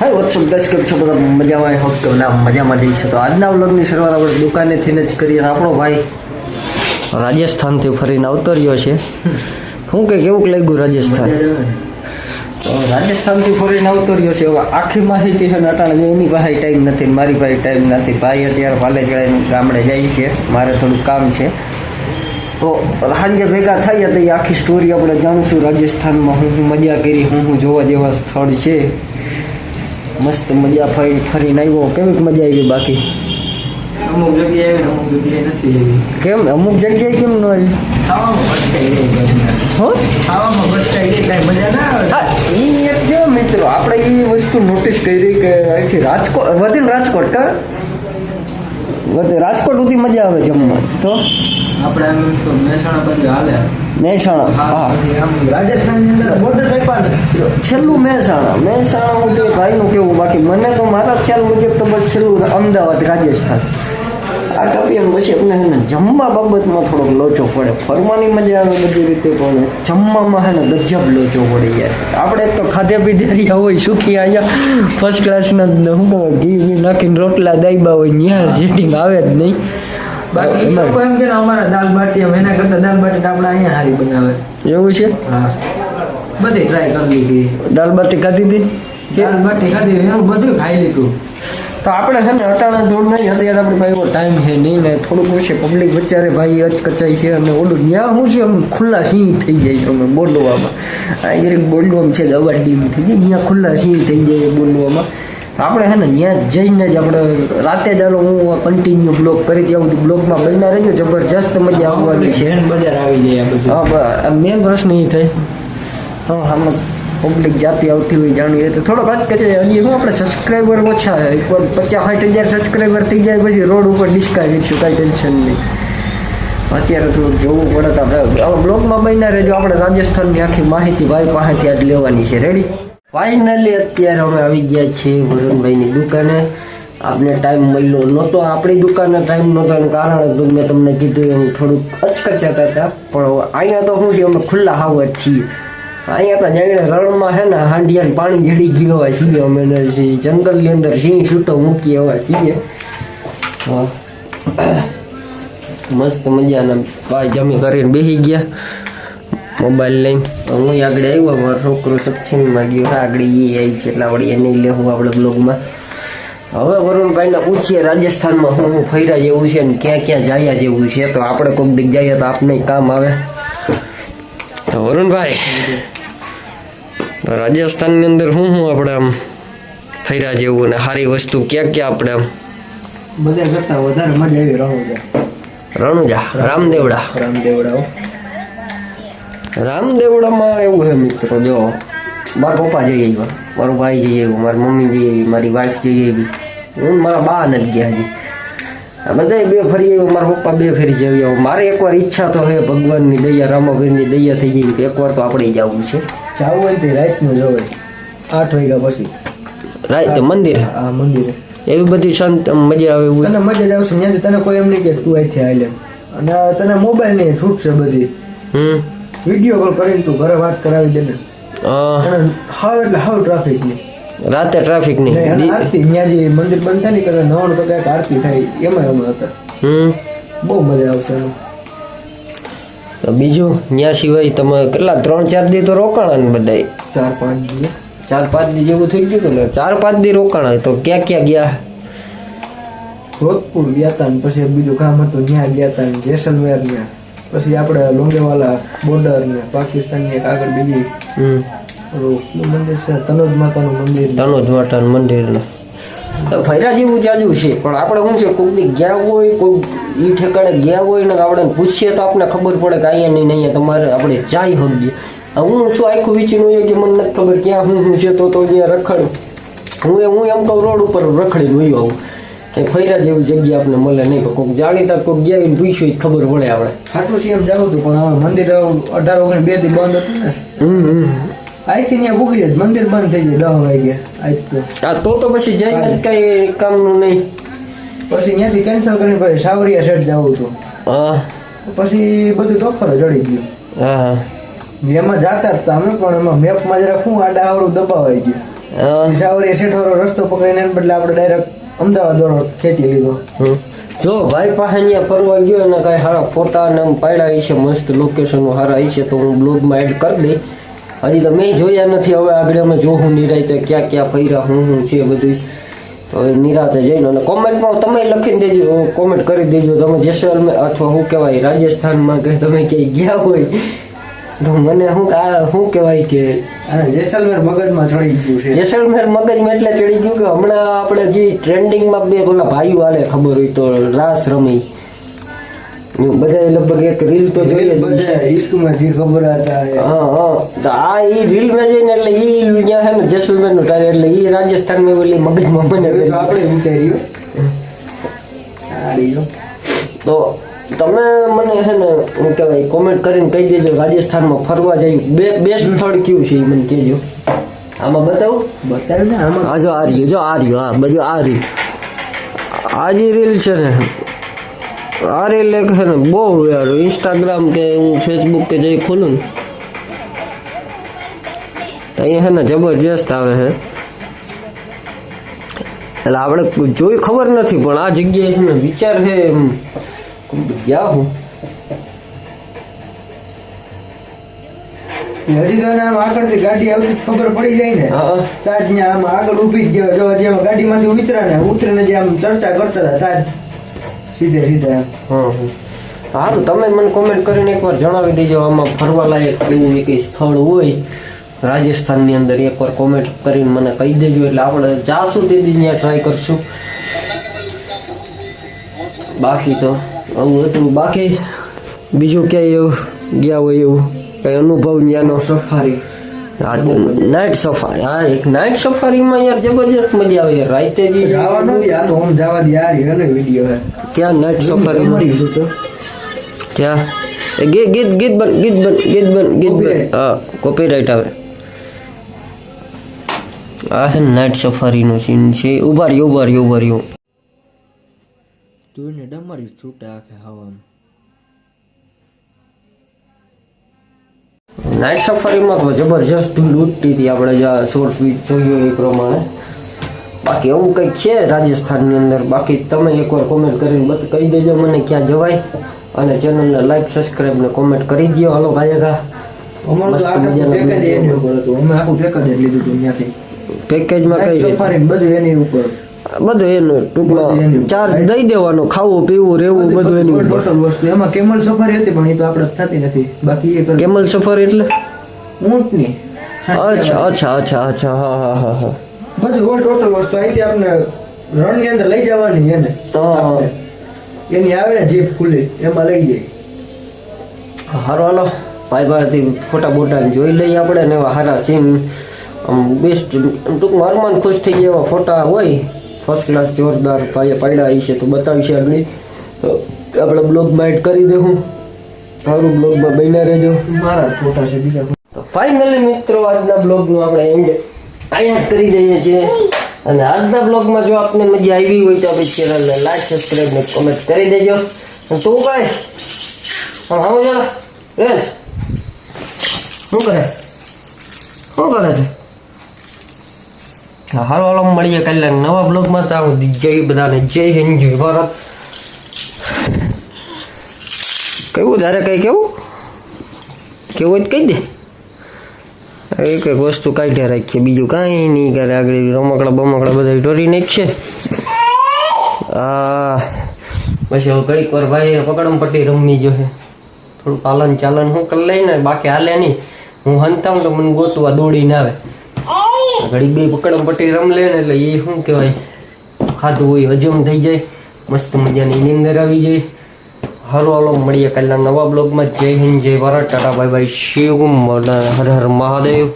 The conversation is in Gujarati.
હાય વોટ્સઅપ દસ કેમ છો બધા? મજામાં? હોપ કે બધા મજામાં જઈશું તો આજના વ્લોગની શરૂઆત આપણે દુકાનેથી જ કરીએ. અને આપણો ભાઈ રાજસ્થાનથી ફરીને અવતર્યો છે. શું કે કેવું લાગ્યું રાજસ્થાન. રાજસ્થાનથી ફરીને અવતર્યો છે. હવે આખી માહિતી છે અટાણે જો એની પાસે ટાઈમ નથી મારી પાસે ટાઈમ નથી. ભાઈ અત્યારે પાલેચડાઈને ગામડે જાય છે. મારે થોડું કામ છે. તો સાંજે ભેગા થઈએ તો એ આખી સ્ટોરી આપણે જાણીશું. રાજસ્થાનમાં હું હું મજા કરી, હું હું જોવા જેવા સ્થળ છે. મસ્ત મજા ફરી ફરીને આવ્યો. કેવીક મજા આવી બાકી? અમુક જગ્યાએ આવી અમુક જગ્યાએ નથી આવી. કેમ? અમુક જગ્યાએ કેમ ન આવી? ખાવામાં મિત્રો. આપણે એ વસ્તુ નોટિસ કરી કે અહીંથી રાજકોટ વધીને રાજકોટ વધે. રાજકોટ સુધી મજા આવે જમવા. તો? આપણે એમ તો મહેસાણા પછી હાલે. મહેસાણા હા. હા છેલ્લું મહેસાણા. મહેસાણા મુજબ ભાઈનું કેવું બાકી? મને તો મારા ખ્યાલ મુજબ તો બસ છેલ્લું અમદાવાદ રાજસ્થાન. આ ટપી એમ પછી આપણે હે જમવા બાબતમાં થોડોક લોચો પડે. ફરવાની મજા આવે બધી રીતે પણ જમવામાં હે ને ગજબ લોચો પડે યાર. આપણે તો ખાધે પીધે રહ્યા હોય સુખી અહીંયા ફર્સ્ટ ક્લાસના કહેવાય? ઘી નાખીને રોટલા દાઈબા હોય ત્યાં સેટિંગ આવે જ નહીં. બાકી લોકો એમ કે અમારા દાલ બાટી એમ એના કરતા દાલ બાટી આપણે અહીંયા હારી બનાવે. એવું છે? હા. બધી ટ્રાય કરી લીધી. દાલ બાટી ખાધી હતી? દાલ બાટી ખાધી એનું બધું ખાઈ લીધું. તો આપણે છે ને અટાણા જોડ નહીં અત્યારે આપણે ભાઈ એવો ટાઈમ છે નહીં ને થોડુંક ઓછે પબ્લિક વચ્ચે ભાઈ અચકચાઈ છે અને ઓલું ત્યાં શું છે આમ ખુલ્લા સિંહ થઈ જાય છે અમે બોલવામાં. આ જરીક બોલવામાં છે દવા ડીમ થઈ જાય ત્યાં ખુલ્લા સિંહ થઈ જાય બોલવામાં. તો આપણે હે ને ત્યાં જઈને જ આપણે રાતે જ ચાલો હું કન્ટિન્યુ બ્લોગ કરી ત્યાં બધું બ્લોગમાં બનના રહેજો. જબરજસ્ત મજા આવવાની છે. બજાર આવી જાય હા મેન પ્રશ્ન એ થાય. હા આમાં પબ્લિક જાતિ આવતી હોય જાણીએ તો થોડોક જ કે છે હજી હું આપણે સબસ્ક્રાઈબર ઓછા એકવાર પચાસ સાઠ હજાર સબસ્ક્રાઈબર થઈ જાય પછી રોડ ઉપર ડિસ્કાઈ કરીશું કાંઈ ટેન્શન નહીં. અત્યારે થોડુંક જોવું પડે તો આપણે બ્લોગમાં બન્યા રહેજો. આપણે રાજસ્થાનની આખી માહિતી ભાઈ પાસેથી આજ લેવાની છે. રેડી ફાઇનલી અત્યારે અમે આવી ગયા છીએ વરુણભાઈની દુકાને. આપને ટાઈમ મળ્યો નહોતો, આપણી દુકાનના ટાઈમ નહોતો, એનું કારણ હતું મેં તમને કીધું એમ થોડુંક અચકચાતા હતા. પણ અહીંયા તો શું છે, અમે ખુલ્લા હાવ જ છીએ. અહીંયા તો જાણે રણમાં છે ને હાંડિયાને પાણી જડી ગયો હોય છીએ અમે જંગલની અંદર સિંહ છૂટો મૂકી હોય છીએ. મસ્ત મજાના ભાઈ જમી કરીને બેસી ગયા. મોબાઈલ લઈને. હું આગળ આવ્યો મારો છોકરો સત્સંગમાં ગયો. આગળ એ આવી છે એટલા વળી એને લેવું આપણે બ્લોગમાં. હવે વરુણભાઈને પૂછીએ રાજસ્થાનમાં હું હું ફર્યા જેવું છે ને ક્યાં ક્યાં જાયા જેવું છે? તો આપણે કોઈક દીક જઈએ તો આપને કામ આવે. તો વરુણભાઈ રાજસ્થાનની અંદર હું હું આપણે આમ ફર્યા જેવું ને સારી વસ્તુ ક્યાં ક્યાં આપણે આમ? બધા કરતા વધારે મજા આવી રણુજા. રણુજા રામદેવડા. રામદેવડાઓ રામદેવડામાં એવું છે મિત્રો જો. મારા પપ્પા જઈ આવ્યા. મારો ભાઈ જઈ આવ્યો મારી મમ્મી જઈ આવી મારી વાઈફ જઈ આવી. હું મારા બા નથી ગયા હજી. બધા બે ફરી આવ્યો મારા પપ્પા બે ફરી જઈ આવ્યો. મારે એકવાર ઈચ્છા તો હે ભગવાનની દયા રામાભીરની દયા થઈ ગઈ કે એકવાર તો આપણે જવું છે. જવું હોય તે રાતનું જવાય આઠ વાગ્યા પછી. રાતે મંદિર. હા મંદિરે. એવી બધી શાંત મજા આવે એવું. તને મજા જ આવશે ત્યાં તને કોઈ એમ નહીં કે તું અહીંથી આવી લે અને તને મોબાઈલ નહીં છૂટશે બધી. હમ. વીડિયો કોલ કરીને તું ઘરે વાત કરાવી દે ને. હાવ એટલે હાવ ટ્રાફિક નહીં રાતે ટ્રાફિક નહીં આરતી ત્યાં જે મંદિર બંધ થાય ને કદાચ નવાનું તો ક્યાંક આરતી થાય એમાં અમે હતા. હમ. બહુ મજા આવશે બીજું ત્યાં સિવાય તમે કેટલા ત્રણ ચાર દી તો રોકાણા ને બધા ચાર પાંચ દિવસ ચાર પાંચ દી જેવું થઈ ગયું હતું ને ચાર પાંચ દી રોકાણા તો ક્યાં ક્યાં ગયા? જોધપુર ગયા હતા ને પછી બીજું કામ હતું ત્યાં ગયા હતા ને જેસલમેર ને પછી આપણે લોંગેવાલા બોર્ડર ને પાકિસ્તાનની એક આગળ બીજી મંદિર છે? તનોજ માતાનું મંદિર. તનોજ માતાનું મંદિર તો ફર્યા જેવું જાજુ છે પણ આપણે શું છે કોઈક દી ગયા હોય કોઈ એ ઠેકાણે ગયા હોય ને આપણે પૂછીએ તો આપણને ખબર પડે કે અહીંયા નહીં અહીંયા તમારે આપણે જાય હકીએ હું શું આખું વિચીનું હોય કે મને નથી ખબર ક્યાં હું શું છે તો તો ત્યાં રખડ. હું હું એમ કહું રોડ ઉપર રખડી ગયો આવું. કે ફર્યા જેવી જગ્યા આપણને મળે નહીં કોઈક જાણીતા કોઈક ગયા હોય પૂછ્યું ખબર પડે આપણે. ખાટું છે એમ જવું હતું પણ મંદિર અઢાર ઓગણ બેથી બંધ હતું ને. હમ હમ. અહીંથી ત્યાં ભૂગી જાય મંદિર બંધ થઈ જાય દસ વાગ્યા આજ તો. હા તો તો પછી જઈને કઈ કામનું નહીં. પછી ત્યાંથી કેન્સલ કરીને પછી સાવરિયા સેટ જવું હતું હા. પછી બધું ટોફર ચડી ગયું. હા હા. એમાં જાતા જ હતા અમે પણ એમાં મેપમાં જરા શું આડા આવડું દબાવાઈ ગયું. સાવરિયા સાવરી શેઠવાળો રસ્તો પકડીને બદલે આપણે ડાયરેક્ટ અમદાવાદ વાળો ખેંચી લીધો. જો ભાઈ પાસે અહીંયા ફરવા ગયો અને કાંઈ સારા ફોટા ને પાડ્યા છે મસ્ત લોકેશનો સારા છે તો હું બ્લોગમાં એડ કરી દઈ હજી તો મેં જોયા નથી, હવે આગળ અમે જોઉં નિરાય ક્યાં ક્યાં ફર્યા, હું હું છે બધું તો એ નિરાતે જઈને અને કોમેન્ટમાં તમે લખીને દેજો કોમેન્ટ કરી દેજો, તમે જેસલમેર અથવા શું કહેવાય રાજસ્થાનમાં કે તમે ક્યાંય ગયા હોય. તો મને શું આ શું કહેવાય કે જેસલમેર મગજમાં ચડી ગયું છે. જેસલમેર મગજમાં એટલે ચડી ગયું કે હમણાં આપણે જે ટ્રેન્ડિંગમાં બે પેલા ભાઈઓ હાલે ખબર હોય તો રાસ રમી. બધા લગભગ એક રીલ તો જોઈએ. બધા ઈશ્કમાં જે ખબર હતા. હા હા. તો આ એ રીલમાં જોઈને એટલે એ ત્યાં છે ને જેસલમેરનું ટાયર એટલે એ રાજસ્થાનમાં ઓલી મગજમાં મને હવે આપણે વિચાર્યું. તો તમે મને છે ને હું કહેવાય કોમેન્ટ કરીને કહી દેજો રાજસ્થાનમાં ફરવા જઈ. બે બેસ્ટ સ્થળ કયું છે એ મને કહેજો. આમાં બતાવું? બતાવું ને આમાં હા જો આ રહ્યું જો આ રહ્યું હા બધું આ રહ્યું. આ જે રીલ છે ને આ રીલ એક છે ને બહુ યાર ઇન્સ્ટાગ્રામ કે હું ફેસબુક કે જે ખોલું ને તો અહીંયા છે ને જબરજસ્ત આવે છે. એટલે આપણે જોઈ ખબર નથી પણ આ જગ્યાએ છે ને વિચાર છે એમ. ગયા હું? હજી તો આમ આગળથી ગાડી આવતી ખબર પડી જાય ને. તાજ ને આમ આગળ ઊભી જ ગયો જો જેમ ગાડીમાંથી ઉતરા ને ઉતરીને જે આમ ચર્ચા કરતા હતા તાજ સીધે સીધે. સારું તમે મને કોમેન્ટ કરીને એકવાર જણાવી દેજો આમાં ફરવા લાયક એવું કંઈ સ્થળ હોય. રાજસ્થાનની અંદર એકવાર કોમેન્ટ કરીને મને કહી દેજો એટલે આપણે જાશું તે દી ત્યાં ટ્રાય કરશું. બાકી તો આવું હતું. બાકી બીજું ક્યાંય એવું ગયા હોય એવું? કઈ અનુભવ ત્યાંનો? સફારી નાઇટ સફારી હા એક નાઇટ સફારીમાં યાર જબરજસ્ત મજા આવે યાર. રાતે જે જવા યાર આ જવા યાર એનો વિડિયો ક્યાં નાઇટ સફારી ક્યાં? ગીત ગીત ગીત બન ગીત બન ગીત બન ગીત બન. હા કોપીરાઇટ આવે. આ નાઇટ સફારીનો સીન છે. ઊભા રહ્યો ઊભા રહ્યો ઊભા રહ્યો તું ને ડમરી છૂટા આખે હવામાં નાઇટ સફારીમાં જબરજસ્ત ધૂળ ઉઠતી હતી. આપણે જ્યાં શોર્ટ વીટ જોયું એ પ્રમાણે. બાકી એવું કંઈક છે રાજસ્થાનની અંદર. બાકી તમે એકવાર કોમેન્ટ કરીને કહી દેજો મને ક્યાં જવાય. અને ચેનલને લાઈક સબસ્ક્રાઈબ ને કોમેન્ટ કરી દો હાલો જ ત્યાંથી. પેકેજમાં કઈ સફારી બધું એની ઉપર. બધું એનું ટૂંકમાં ચાર્જ દઈ દેવાનો ખાવું પીવું રહેવું બધું એની ઉપર. વસ્તુ એમાં કેમલ સફારી હતી પણ એ તો આપણે થતી નથી. બાકી એ કેમલ સફર એટલે? ઊંટની. અચ્છા અચ્છા અચ્છા અચ્છા હા હા હા હા. બધું ઓલ ટોટલ વસ્તુ અહીંથી આપણે રણની અંદર લઈ જવાની એને. એની આવે ને જીપ ખુલ્લી એમાં લઈ જાય. હારો હાલો. ભાઈ ભાઈથી ફોટા બોટા જોઈ લઈએ આપણે ને એવા સારા સીન. આમ બેસ્ટ ટૂંકમાં અરમાન ખુશ થઈ ગયા એવા ફોટા હોય. ફર્સ્ટ ક્લાસ જોરદાર ભાઈએ પાડ્યા છે તો બતાવીશ આગળ. તો આપણે બ્લોગમાં એડ કરી દેવું સારું બ્લોગમાં બન્યા રહેજો. મારા ફોટા છે બીજા તો ફાઇનલી મિત્રો આજના બ્લોગનું આપણે એન્ડ અહીંયા જ કરી દઈએ છીએ. અને આજના બ્લોગમાં જો આપને મજા આવી હોય તો આપણી ચેનલને લાઈક સબસ્ક્રાઈબ ને કોમેન્ટ કરી દેજો. અને તું કહે હું જા રેસ? શું કરે? શું કરે છે? હા, હાલો હાલો, મળીએ કાલે નવા બ્લોગમાં તો આવું જય બધાને. જય હિન્દ, જય ભારત. કેવું, તારે કંઈ કેવું? કેવું તો કહી દે. એ કંઈક વસ્તુ કાઢ્યા રાખીએ. બીજું કાંઈ નહીં કરે આગળ રમકડા બમકડા બધા ઢોરી નાખશે આ, પછી હવે ઘડીક વાર ભાઈ પકડમ પટ્ટી રમવી જોઈએ. થોડું પાલન ચાલન હું કરી લઈને, બાકી હાલે નહીં. હું હંતાઉં તો મને ગોતવા દોડીને આવે. ઘડીક બે પકડમ પટ્ટી રમ લે ને એટલે એ શું કહેવાય? ખાધું હોય, હજમ થઈ જાય. મસ્ત મજાની નીંદર આવી જાય. હલો હલો, મળીએ કાલના નવા બ્લોગમાં. Jai Hind, Jai Bharat. Tata, bye bye. Shiv Har Har, Mahadev.